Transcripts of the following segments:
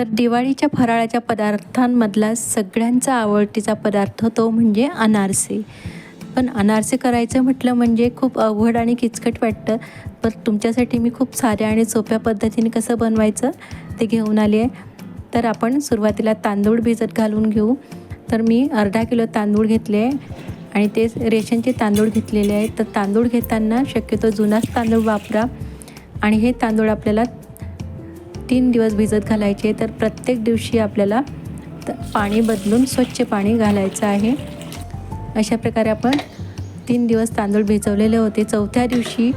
तर दिवाळीच्या फराळाच्या पदार्थांमधला सगळ्यांचा आवडतीचा पदार्थ तो म्हणजे अनारसे. पण अनारसे करायचं म्हटलं म्हणजे खूप अवघड आणि किचकट वाटतं. पण तुमच्यासाठी मी खूप साऱ्या आणि सोप्या पद्धतीने कसं बनवायचं ते घेऊन आली आहे. तर आपण सुरुवातीला तांदूळ भिजत घालून घेऊ. तर मी अर्धा किलो तांदूळ घेतले आहे आणि ते रेशनचे तांदूळ घेतलेले आहेत. तर तांदूळ घेताना शक्यतो जुनाच तांदूळ वापरा आणि हे तांदूळ आपल्याला तीन दिवस भिजत घालायचे तर प्रत्येक दिवशी आपल्याला त- पाणी बदलून स्वच्छ पाणी घालायचं आहे. अशा प्रकारे आपण तीन दिवस तांदूळ भिजवलेले होते. चौथ्या दिवशी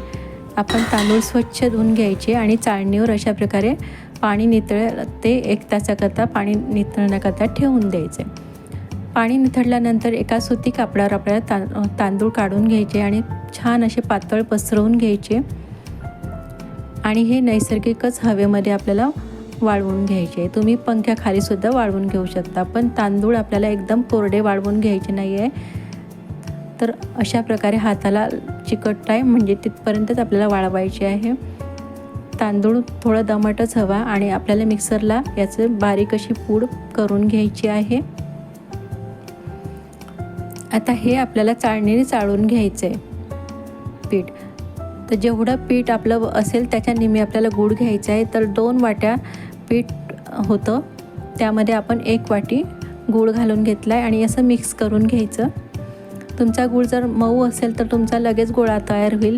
आपण तांदूळ स्वच्छ धुवून घ्यायचे आणि चाळणीवर अशा प्रकारे पाणी नितळ ते एक तासाकरता पाणी नितळण्याकरता ठेवून द्यायचे. पाणी निथळल्यानंतर एका सुती कापडावर आपल्याला तां तांदूळ काढून घ्यायचे आणि छान असे पातळ पसरवून घ्यायचे. आणि हे नैसर्गिकच हवेमध्ये आपल्याला वाळवून घ्यायचे. तुम्ही पंख्याखालीसुद्धा वाळवून घेऊ शकता पण तांदूळ आपल्याला एकदम कोरडे वाळवून घ्यायचे नाही आहे तर अशा प्रकारे हाताला चिकट आहे म्हणजे तिथपर्यंतच आपल्याला वाळवायचे आहे. तांदूळ थोडं दमटच हवा आणि आपल्याला मिक्सरला याचं बारीक अशी पूड करून घ्यायची आहे. आता हे आपल्याला चाळणीने चाळून घ्यायचं आहे पीठ. तर जेवढं पीठ आपलं असेल त्याच्या निम्मी आपल्याला गूळ घ्यायचं आहे तर दोन वाट्या पीठ होतं. त्यामध्ये आपण एक वाटी गूळ घालून घेतला आहे आणि असं मिक्स करून घ्यायचं. तुमचा गूळ जर मऊ असेल तर तुमचा लगेच गोळा तयार होईल.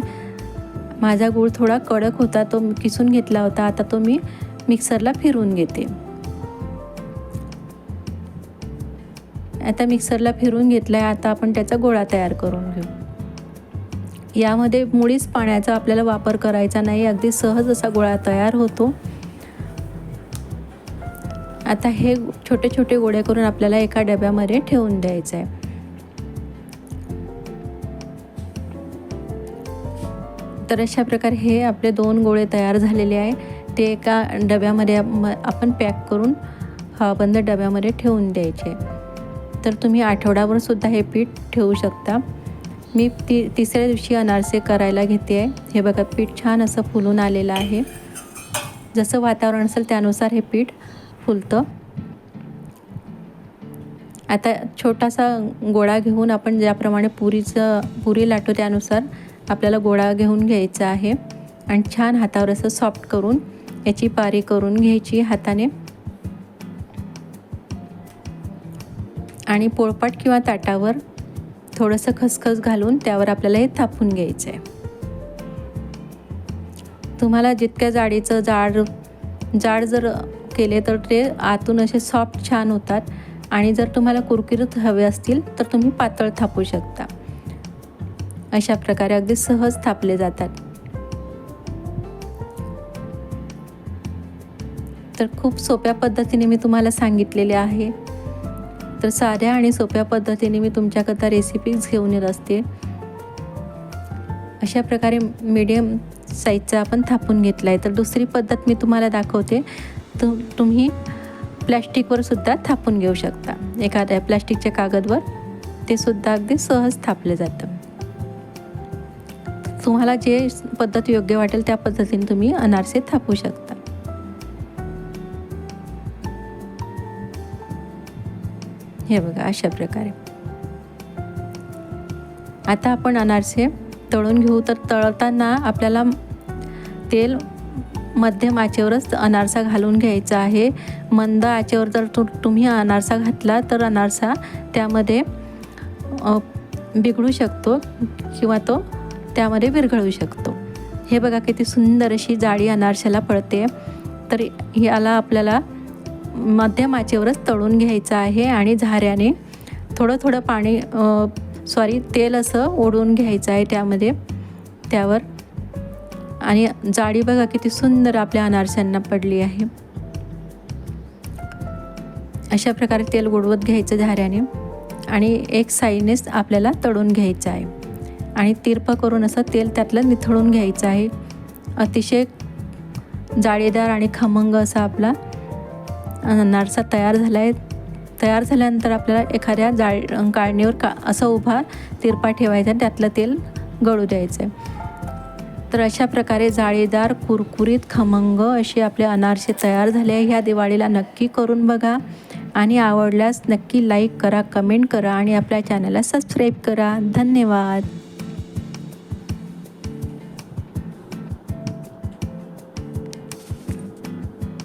माझा गूळ थोडा कडक होता तो किसून घेतला होता. आता तो मी मिक्सरला फिरवून घेते. आता मिक्सरला फिरून घेतला आहे आता आपण त्याचा गोळा तयार करून घेऊ. यामध्ये मुळीच पाण्याचा आपल्याला वापर करायचा नाही. अगदी सहज असा गोळा तयार होतो. आता हे छोटे छोटे गोळे करून आपल्याला एका डब्यामध्ये ठेवून द्यायचं आहे तर अशा प्रकारे हे आपले दोन गोळे तयार झालेले आहे. ते एका डब्यामध्ये आपण पॅक करून हवाबंद डब्यामध्ये ठेवून द्यायचे. तर तुम्ही आठवडाभर सुद्धा हे पीठ ठेवू शकता. मी ती तिसऱ्या दिवशी अनारसे करायला घेते आहे. हे बघा पीठ छान असं फुलून आलेलं आहे. जसं वातावरण असेल त्यानुसार हे पीठ फुलतं. आता छोटासा गोळा घेऊन आपण ज्याप्रमाणे पुरीचं पुरी लाटू त्यानुसार आपल्याला गोळा घेऊन घ्यायचा आहे. आणि छान हातावर असं सॉफ्ट करून याची पारी करून घ्यायची हाताने. आणि पोळपाट किंवा ताटावर थोडंसं खसखस घालून त्यावर आपल्याला हे थापून घ्यायचं आहे. तुम्हाला जितक्या जाडीचं जाड जाड जर केले तर ते आतून असे सॉफ्ट छान होतात आणि जर तुम्हाला कुरकुरीत हवे असतील तर तुम्ही पातळ थापू शकता. अशा प्रकारे अगदी सहज थापले जातात. तर खूप सोप्या पद्धतीने मी तुम्हाला सांगितलेले आहे. तर साध्या आणि सोप्या पद्धतीने मी तुमच्याकरता रेसिपीज घेऊन येत असते. अशा प्रकारे मीडियम साईजचा आपण थापून घेतला आहे तर दुसरी पद्धत मी तुम्हाला दाखवते. तु तुम्ही प्लॅस्टिकवर सुद्धा थापून घेऊ शकता. एखाद्या प्लॅस्टिकच्या कागदवर ते सुद्धा अगदी सहज थापले जातं. तुम्हाला जे पद्धत योग्य वाटेल त्या पद्धतीने तुम्ही अनारसे थापू शकता. हे बघा अशा प्रकारे. आता आपण अनारसे तळून घेऊ. तर तळताना आपल्याला तेल मध्यम आचेवरच अनारसा घालून घ्यायचा आहे. मंद आचेवर जर तु तुम्ही अनारसा घातला तर अनारसा त्यामध्ये बिघडू शकतो किंवा तो त्यामध्ये विरघळू शकतो. हे बघा किती सुंदर अशी जाळी अनारशाला पडते तर याला आपल्याला मध्यम आचेवरच तळून घ्यायचं आहे आणि झाऱ्याने थोडं थोडं पाणी सॉरी तेल असं ओढून घ्यायचं आहे त्यामध्ये त्यावर. आणि जाळी बघा किती सुंदर आपल्या अनारशांना पडली आहे. अशा प्रकारे तेल उडवत घ्यायचं झाऱ्याने आणि एक साईडनेच आपल्याला तळून घ्यायचं आहे. आणि तिरपं करून असं तेल त्यातलं निथळून घ्यायचं आहे. अतिशय जाळीदार आणि खमंग असा आपला अनारसा तयार झाला आहे तयार झाल्यानंतर आपल्याला एखाद्या जाळ काढणीवर का असं उभा तिरपा ठेवायचा आणि त्यातलं तेल गळू द्यायचं आहे तर अशा प्रकारे जाळीदार कुरकुरीत खमंग असे आपले अनारसे तयार झाले आहे. ह्या दिवाळीला नक्की करून बघा. आणि आवडल्यास नक्की लाईक करा कमेंट करा आणि आपल्या चॅनलला सबस्क्राईब करा. धन्यवाद.